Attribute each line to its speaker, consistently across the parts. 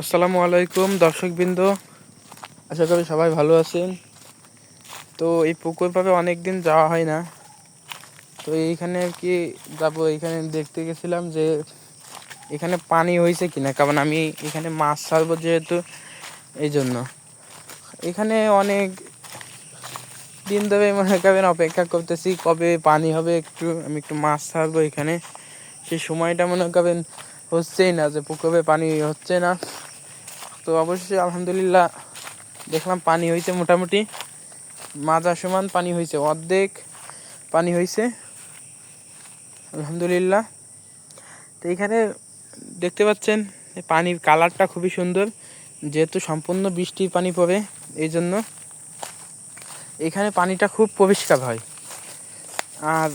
Speaker 1: আসসালামু আলাইকুম, দর্শকবৃন্দ। আশা করি সবাই ভালো আছেন। তো এই পুকুর পাবে অনেক দিন যাওয়া হয় না। তো এইখানে আর কি যাব এখানে দেখতে গেছিলাম যে এখানে পানি হয়েছে কিনা, কারণ আমি এখানে মাছ ছাড়বো যেহেতু, এই জন্য। এখানে অনেক দিন ধরে মনে করেন অপেক্ষা করতেছি, কবে পানি হবে একটু, আমি একটু মাছ ছাড়বো এখানে। সেই সময়টা মনে করেন হচ্ছেই না, যে পুকুরে পানি হচ্ছে না। তো অবশ্যই আলহামদুলিল্লাহ দেখলাম পানি হয়েছে মোটামুটি। মাজা সমান পানি হয়েছে অর্ধেক পানি হয়েছে আলহামদুলিল্লাহ। তো এখানে দেখতে পাচ্ছেন পানির কালারটা খুবই সুন্দর, যেহেতু সম্পূর্ণ বৃষ্টির পানি পড়ে এই জন্য এখানে পানিটা খুব পরিষ্কার হয়। আর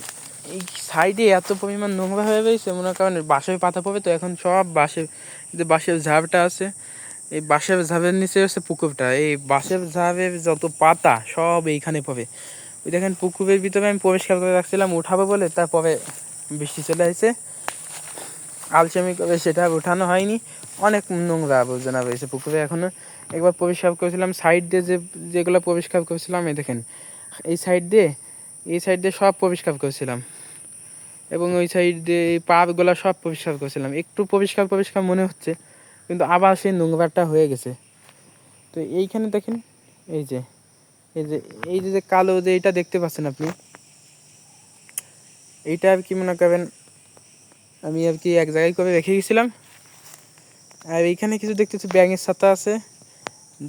Speaker 1: এই সাইডে এত পরিমাণ নোংরা হয়ে রয়েছে, মনে করেন বাঁশের পাতা পড়বে তো এখন সব বাঁশের যে বাঁশের ঝাড়টা আছে এই বাঁশের ঝাড়ের নিচে হচ্ছে পুকুরটা। এই বাঁশের ঝাড়ের যত পাতা, সব এইখানে পড়ে। ওই দেখেন পুকুরের ভিতরে আমি পরিষ্কার করে রাখছিলাম, উঠাবো বলে, তারপরে বৃষ্টি চলে আসছে। আলসেমি করে সেটা উঠানো হয়নি। অনেক নোংরা আবর্জনা রয়েছে পুকুরে এখনও। একবার পরিষ্কার করেছিলাম, সাইড দিয়ে যে, যেগুলো পরিষ্কার করেছিলাম, এই দেখেন। এই সাইড দিয়ে, এই সাইড দিয়ে সব পরিষ্কার করেছিলাম। এবং ওই সাইড দিয়ে এই পাগুলো সব পরিষ্কার করেছিলাম। একটু পরিষ্কার পরিষ্কার মনে হচ্ছে। কিন্তু আবার সেই নোংরাটা হয়ে গেছে। তো এইখানে দেখেন, এই যে এই যে এই যে কালো যে এইটা দেখতে পাচ্ছেন আপনি, এইটা আর কি মনে করেন আমি আর কি এক জায়গায় করে রেখে গেছিলাম। আর এইখানে কিছু দেখতেছি ব্যাঙের ছাতা আছে,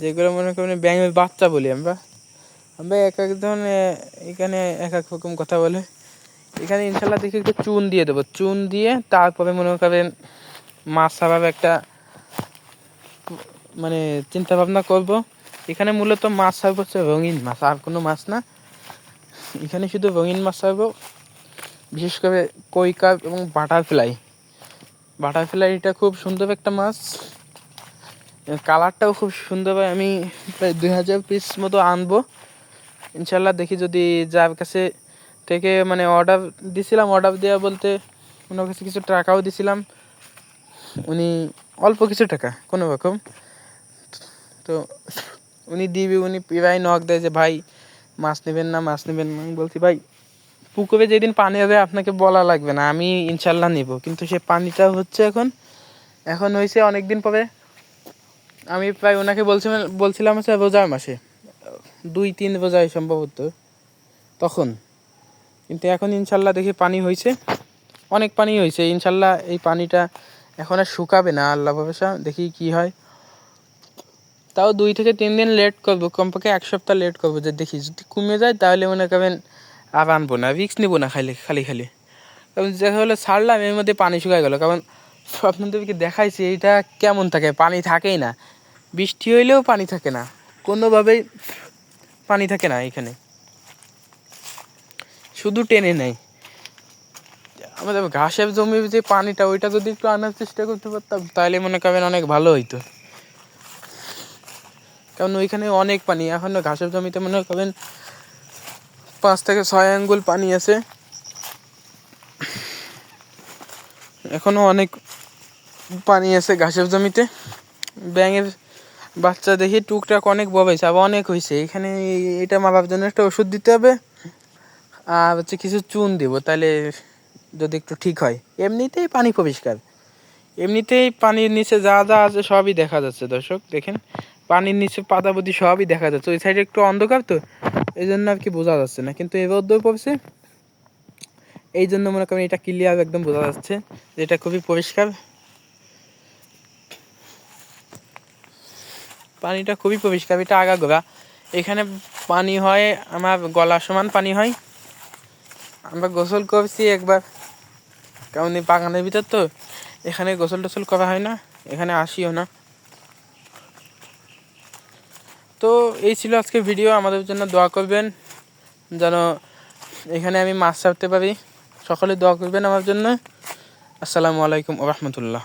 Speaker 1: যেগুলো মনে করেন ব্যাঙের বাচ্চা বলি আমরা। আমরা এক এক ধরনের, এখানে এক এক রকম কথা বলে। এখানে ইনশাল্লাহ দেখি একটু চুন দিয়ে দেবো। চুন দিয়ে তারপরে মনে করেন মাছ ছাড়ার একটা মানে চিন্তা ভাবনা করব। এখানে মূলত মাছ ছাড়বো হচ্ছে রঙিন মাছ, আর কোনো মাছ না। এখানে শুধু রঙিন মাছ ছাড়বো বিশেষ করে কই কাপ এবং বাটারফ্লাই। বাটারফ্লাইটা খুব সুন্দর একটা মাছ। কালারটাও খুব সুন্দর হয়। আমি প্রায় দুই হাজার পিস মতো আনব। ইনশাল্লাহ দেখি যদি যার কাছে থেকে মানে অর্ডার দিছিলাম অর্ডার দেওয়া বলতে ওনার কাছে কিছু টাকাও দিছিলাম। উনি অল্প কিছু টাকা, কোনো রকম। তো উনি দিবি, উনি প্রায় নক দেয় যে, ভাই, মাছ নেবেন না, মাছ নেবেন না। আমি বলছি, ভাই, পুকুরে যেদিন পানি হবে আপনাকে বলা লাগবে না, আমি ইনশাল্লাহ নেব। কিন্তু সে পানিটা হচ্ছে এখন এখন হয়েছে অনেক দিন পরে। আমি প্রায় ওনাকে বলছিলাম বলছিলাম হচ্ছে রোজার মাসে, দুই, তিন রোজায় সম্ভবত, তখন। কিন্তু এখন ইনশাল্লাহ দেখি পানি হয়েছে, অনেক পানি হয়েছে। ইনশাল্লাহ এই পানিটা এখন আর শুকাবে না, আল্লাহ ভরসা। দেখি কি হয়। তাও দুই থেকে তিন দিন লেট করব। কমপক্ষে এক সপ্তাহ লেট করব যে দেখি, যদি কমে যায় তাহলে মনে করবেন আর আনব না রিক্স নেব না খালি খালি খালি। কারণ দেখা হলে ছাড়লাম, এর মধ্যে পানি শুকায় গেলো। কারণ আপনাদেরকে দেখাইছি, এইটা কেমন থাকে? পানি থাকেই না। বৃষ্টি হইলেও পানি থাকে না। কোনোভাবেই পানি থাকে না এখানে। শুধু টেনে নেয়। আমাদের ঘাসের জমির যে পানিটা, ওইটা যদি একটু আনার চেষ্টা করতে পারতাম, তাহলে মনে করেন অনেক ভালো হইতো। কারণ ওইখানে অনেক পানি, এখনও ঘাসের জমিতে মনে করেন পাঁচ থেকে ছয় আঙ্গুল পানি আছে। এখনও অনেক পানি আছে ঘাসের জমিতে। ব্যাঙের বাচ্চা দেখি টুকটাক অনেক ববাইছে আবার অনেক হয়েছে। এখানে এটা মারার জন্য একটা ওষুধ দিতে হবে, আর হচ্ছে কিছু চুন দেব, তাহলে যদি একটু ঠিক হয়। এমনিতেই পানি পরিষ্কার। এমনিতেই পানির নিচে যা যা আছে সবই দেখা যাচ্ছে, দর্শক, দেখেন। পানির নিচে পাতাপতি সবই দেখা যাচ্ছে। ওই সাইডে একটু অন্ধকার তো, এই জন্য আর কি বোঝা যাচ্ছে না। কিন্তু এবার রোদ্দুর পড়ছে, এই জন্য মনে করেন এটা ক্লিয়ার একদম বোঝা যাচ্ছে এটা খুবই পরিষ্কার। পানিটা খুবই পরিষ্কার, এটা আগা গোড়া এখানে পানি হয়, আমার গলা সমান পানি হয়। আমরা গোসল করছি একবার, কারণ বাগানের ভিতর তো, এখানে গোসল টোসল করা হয় না, এখানে আসিও না। তো এই ছিল আজকে ভিডিও আমাদের জন্য দোয়া করবেন, যেন এখানে আমি মাছ ছাড়তে পারি। সকলে দোয়া করবেন আমার জন্য। আসসালামু আলাইকুম রহমতুল্লাহ।